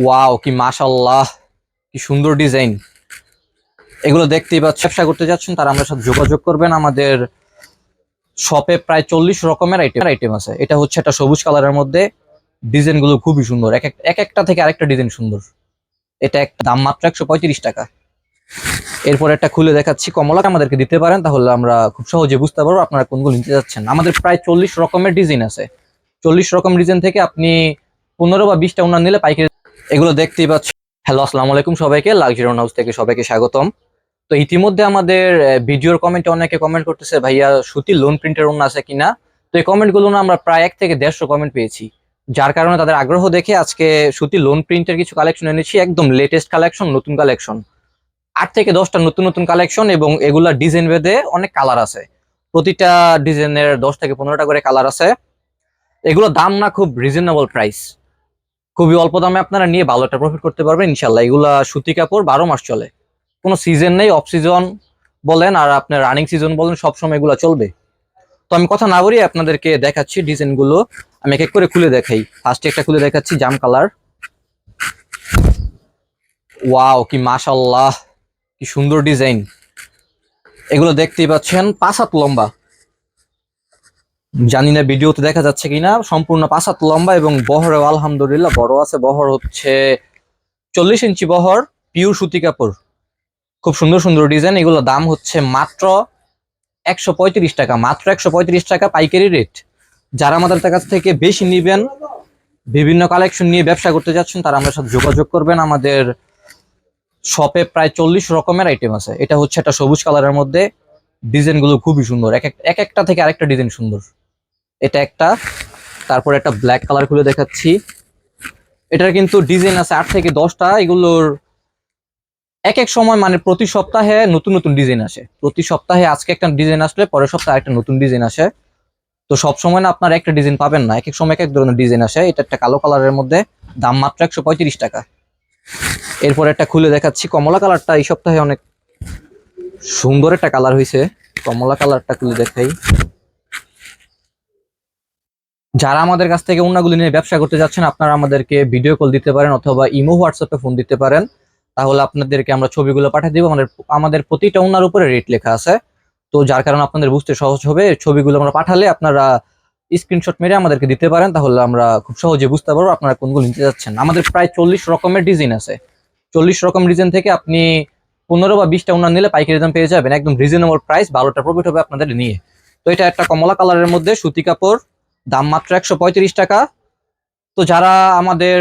Wow কি মাশাল্লাহ কি সুন্দর ডিজাইন এগুলো দেখতেই পাচ্ছেন ব্যবসা করতে যাচ্ছেন, তারা আমাদের সাথে যোগাযোগ করবেন। আমাদের শপে প্রায় চল্লিশ রকমের আইটেম আইটেম আছে। এটা হচ্ছে একটা সবুজ কালারের মধ্যে। ডিজাইনগুলো খুবই সুন্দর। এক এক- এক একটা থেকে আরেকটা ডিজাইন সুন্দর। এটা একটা দাম মাত্র একশো পঁয়ত্রিশ টাকা। এরপর একটা খুলে দেখাচ্ছি। কমলা আমাদেরকে দিতে পারেন, তাহলে আমরা খুব সহজে বুঝতে পারব আপনারা কোনগুলো নিতে যাচ্ছেন। আমাদের প্রায় চল্লিশ রকমের ডিজাইন আছে। চল্লিশ রকম ডিজাইন থেকে আপনি পনেরো বা বিশটা উন্নয়ন নিলে পাইকারি এগুলো দেখতেই পাচ্ছেন হ্যালো, আসসালামু আলাইকুম সবাইকে লাক্সারি হাউস থেকে সবাইকে স্বাগতম। তো ইতিমধ্যে আমাদের ভিডিওর কমেন্টে অনেকে কমেন্ট করতেছে, ভাইয়া সুতি লোন প্রিন্টের অন্য আছে কিনা? তো এই কমেন্টগুলো না আমরা প্রায় এক থেকে দেড়শো কমেন্ট পেয়েছি। যার কারণে তাদের আগ্রহ দেখে আজকে সুতি লোন প্রিন্টের কিছু কালেকশন এনেছি, একদম লেটেস্ট কালেকশন নতুন কালেকশন আট থেকে দশটা নতুন নতুন কালেকশন এবং এগুলা ডিজাইন ভেদে অনেক কালার আছে। প্রতিটা ডিজাইনের দশ থেকে পনেরোটা করে কালার আছে। এগুলো দাম না খুব রিজনেবল প্রাইস খুবই অল্প দামে আপনারা নিয়ে ভালো একটা প্রফিট করতে পারবেন ইনশাল্লাহ এগুলা সুতি কাপড় বারো মাস চলে। কোনো সিজন নেই অফ সিজন বলেন, আর আপনার রানিং সিজন বলেন সবসময় এগুলো চলবে। তো আমি কথা না বলি আপনাদেরকে দেখাচ্ছি ডিজাইনগুলো আমি এক এক করে খুলে দেখাই। ফার্স্টে একটা খুলে দেখাচ্ছি জাম কালার ওয়াও কি মাশাল্লাহ কি সুন্দর ডিজাইন এগুলো দেখতেই পাচ্ছেন, পাঁচ হাত লম্বা। জানি না ভিডিওতে দেখা যাচ্ছে কিনা, সম্পূর্ণ পাঁচ লম্বা এবং বহরেও আলহামদুলিল্লাহ বড় আছে। বহর হচ্ছে চল্লিশ ইঞ্চি বহর পিওর সুতি কাপড়। খুব সুন্দর সুন্দর ডিজাইন, এগুলো দাম হচ্ছে মাত্র একশো পঁয়ত্রিশ টাকা, মাত্র একশো পঁয়ত্রিশ টাকা পাইকারি রেট যারা আমাদের কাছ থেকে বেশি নিবেন, বিভিন্ন কালেকশন নিয়ে ব্যবসা করতে যাচ্ছেন, তারা আমাদের সাথে যোগাযোগ করবেন। আমাদের শপে প্রায় চল্লিশ রকমের আইটেম আছে। এটা হচ্ছে একটা সবুজ কালারের মধ্যে। ডিজাইনগুলো খুবই সুন্দর। এক একটা থেকে আরেকটা ডিজাইন সুন্দর। এটা একটা। তারপর একটা ব্ল্যাক কালার খুলে দেখাচ্ছি। এটার কিন্তু ডিজাইন আছে আট থেকে দশটা। এগুলোর এক এক সময় মানে প্রতি সপ্তাহে নতুন নতুন ডিজাইন আসে। প্রতি সপ্তাহে আজকে একটা ডিজাইন আসলে, পরের সপ্তাহে একটা নতুন ডিজাইন আসে। তো সব সময় না আপনার একটা ডিজাইন পাবেন না। এক এক সময় এক এক ধরনের ডিজাইন আসে। এটা একটা কালো কালারের মধ্যে। দাম মাত্র একশো পঁয়ত্রিশ টাকা। এরপর একটা খুলে দেখাচ্ছি। কমলা কালারটা এই সপ্তাহে অনেক সুন্দর একটা কালার হয়েছে কমলা কালারটা খুলে দেখাই। যারা আমাদের কাছ থেকে উন্নাগুলি নিয়ে ব্যবসা করতে যাচ্ছেন, আপনারা আমাদেরকে ভিডিও কল দিতে পারেন অথবা ইমো হোয়াটসঅ্যাপে ফোন দিতে পারেন। তাহলে আপনাদেরকে আমরা ছবিগুলো পাঠিয়ে দিব। আমাদের আমাদের প্রতিটা উন্নার উপরে রেট লেখা আছে। তো যার কারণে আপনাদের বুঝতে সহজ হবে ছবিগুলো আমরা পাঠালে আপনারা স্ক্রিনশট মেরে আমাদেরকে দিতে পারেন। তাহলে আমরা খুব সহজে বুঝতে পারব আপনারা কোনগুলো নিতে যাচ্ছেন। আমাদের প্রায় চল্লিশ রকমের ডিজাইন আছে। চল্লিশ রকম ডিজাইন থেকে আপনি পনেরো বা বিশটা উন্নয়ন নিলে পাইকারি দাম পেয়ে যাবেন। একদম রিজনেবল প্রাইস বারোটা প্রফিট হবে আপনাদের নিয়ে। তো এটা একটা কমলা কালারের মধ্যে সুতি কাপড় দাম মাত্র একশো পঁয়ত্রিশ টাকা। তো যারা আমাদের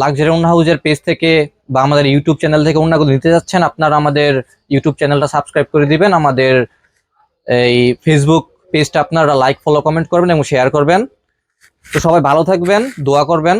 লাক্সারি উন্না হাউজের পেজ থেকে বা আমাদের ইউটিউব চ্যানেল থেকে উন্নাগুলো নিতে যাচ্ছেন, আপনারা আমাদের ইউটিউব চ্যানেলটা সাবস্ক্রাইব করে দিবেন। আমাদের এই ফেসবুক পেজটা আপনারা লাইক ফলো কমেন্ট করবেন এবং শেয়ার করবেন। তো সবাই ভালো থাকবেন, দোয়া করবেন।